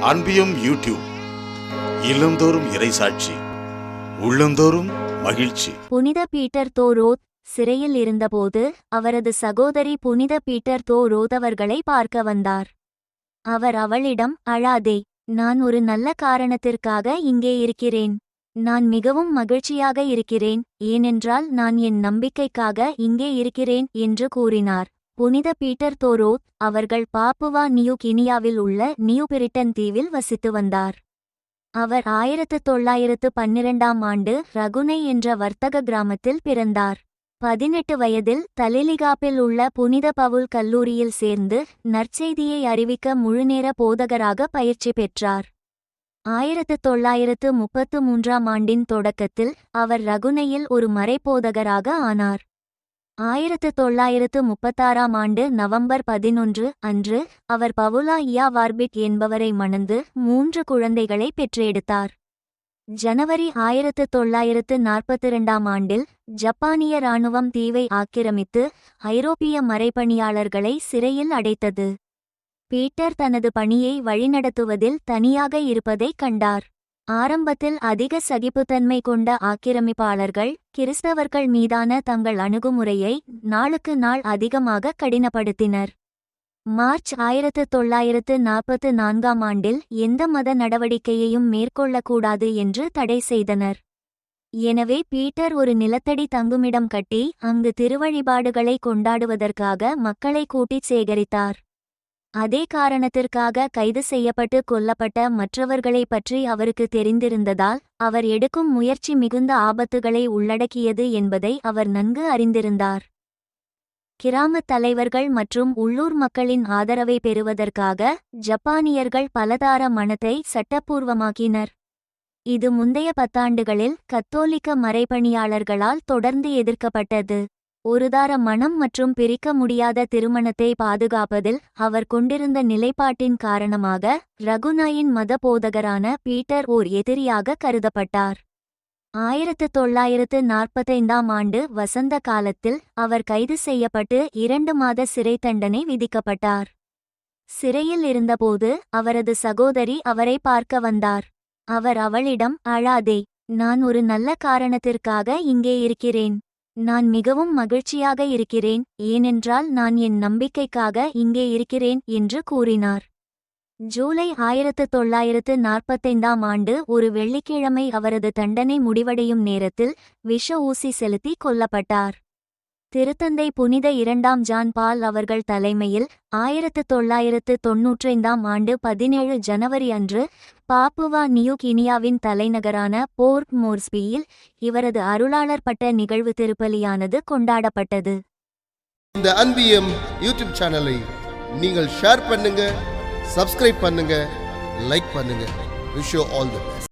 அன்பியும் YouTube இல்லந்தோறும் இறைசாட்சி உள்ளந்தோறும் மகிழ்ச்சி. புனித பீட்டர் தோரோத் சிறையில் இருந்தபோது அவரது சகோதரி புனித பீட்டர் தோரோத் அவர்களை பார்க்க வந்தார். அவர் அவளிடம் அழாதே நான் ஒரு நல்ல காரணத்திற்காக இங்கே இருக்கிறேன். நான் மிகவும் மகிழ்ச்சியாக இருக்கிறேன். ஏனென்றால் நான் என் நம்பிக்கைக்காக இங்கே இருக்கிறேன் என்று கூறினார். புனித பீட்டர் தோரோத் அவர்கள் பாப்புவா நியூ கினியாவில் உள்ள நியூ பிரிட்டன் தீவில் வசித்து வந்தார். அவர் ஆயிரத்து தொள்ளாயிரத்து பன்னிரண்டாம் ஆண்டு ரகுனை என்ற வர்த்தக கிராமத்தில் பிறந்தார். பதினெட்டு வயதில் தலிலிகாப்பில் உள்ள புனித பவுல் கல்லூரியில் சேர்ந்து நற்செய்தியை அறிவிக்க முழுநேர போதகராக பயிற்சி பெற்றார். ஆயிரத்து தொள்ளாயிரத்து முப்பத்து மூன்றாம் ஆண்டின் தொடக்கத்தில் அவர் ரகுனையில் ஒரு மறைப்போதகராக ஆனார். ஆயிரத்து தொள்ளாயிரத்து முப்பத்தாறாம் ஆண்டு நவம்பர் பதினொன்று அன்று அவர் பவுலா இயா வார்பிட் என்பவரை மணந்து மூன்று குழந்தைகளை பெற்றெடுத்தார். ஜனவரி ஆயிரத்து தொள்ளாயிரத்து நாற்பத்திரண்டாம் ஆண்டில் ஜப்பானிய இராணுவம் தீவை ஆக்கிரமித்து ஐரோப்பிய மறைப்பணியாளர்களை சிறையில் அடைத்தது. பீட்டர் தனது பணியை வழிநடத்துவதில் தனியாக இருப்பதைக் கண்டார். ஆரம்பத்தில் அதிக சகிப்புத்தன்மை கொண்ட ஆக்கிரமிப்பாளர்கள் கிறிஸ்தவர்கள் மீதான தங்கள் அணுகுமுறையை நாளுக்கு நாள் அதிகமாக கடினப்படுத்தினர். மார்ச் ஆயிரத்து தொள்ளாயிரத்து நாற்பத்து நான்காம் ஆண்டில் எந்த மத நடவடிக்கையையும் மேற்கொள்ளக்கூடாது என்று தடை செய்தனர். எனவே பீட்டர் ஒரு நிலத்தடி தங்குமிடம் கட்டி அங்கு திருவழிபாடுகளை கொண்டாடுவதற்காக மக்களை கூட்டிச் சேகரித்தார். அதே காரணத்திற்காக கைது செய்யப்பட்டு கொல்லப்பட்ட மற்றவர்களை பற்றி அவருக்கு தெரிந்திருந்ததால் அவர் எடுக்கும் முயற்சி மிகுந்த ஆபத்துகளை உள்ளடக்கியது என்பதை அவர் நன்கு அறிந்திருந்தார். கிராமத் தலைவர்கள் மற்றும் உள்ளூர் மக்களின் ஆதரவை பெறுவதற்காக ஜப்பானியர்கள் பலதார மனத்தை சட்டப்பூர்வமாக்கினர். இது முந்தைய பத்தாண்டுகளில் கத்தோலிக்க மறைபணியாளர்களால் தொடர்ந்து எதிர்க்கப்பட்டது. ஒருதார மனம் மற்றும் பிரிக்க முடியாத திருமணத்தை பாதுகாப்பதில் அவர் கொண்டிருந்த நிலைப்பாட்டின் காரணமாக ரகுநாயின் மத போதகரான பீட்டர் ஓர் எதிரியாக கருதப்பட்டார். ஆயிரத்து தொள்ளாயிரத்து நாற்பத்தைந்தாம் ஆண்டு வசந்த காலத்தில் அவர் கைது செய்யப்பட்டு இரண்டு மாத சிறை தண்டனை விதிக்கப்பட்டார். சிறையில் இருந்தபோது அவரது சகோதரி அவரை பார்க்க வந்தார். அவர் அவளிடம் அழாதே நான் ஒரு நல்ல காரணத்திற்காக இங்கே இருக்கிறேன். நான் மிகவும் மகிழ்ச்சியாக இருக்கிறேன் ஏனென்றால் நான் என் நம்பிக்கைக்காக இங்கே இருக்கிறேன் என்று கூறினார். ஜூலை ஆயிரத்து தொள்ளாயிரத்து நாற்பத்தைந்தாம் ஆண்டு ஒரு வெள்ளிக்கிழமை அவரது தண்டனை முடிவடையும் நேரத்தில் விஷ ஊசி செலுத்தி கொல்லப்பட்டார். திருத்தந்தை புனித இரண்டாம் ஜான் பால் அவர்கள் தலைமையில் ஆயிரத்து தொள்ளாயிரத்து தொன்னூற்றைந்தாம் ஆண்டு பதினேழு ஜனவரி அன்று பாப்புவா நியூ கினியாவின் தலைநகரான போர்ட் மோர்ஸ்பியில் இவரது அருளாளர் பட்ட நிகழ்வு திருப்பலியானது கொண்டாடப்பட்டது. இந்த அன்பியம் யூடியூப் சேனலை நீங்கள் ஷேர் பண்ணுங்க சப்ஸ்கிரைப் பண்ணுங்க லைக் பண்ணுங்க. Wish all the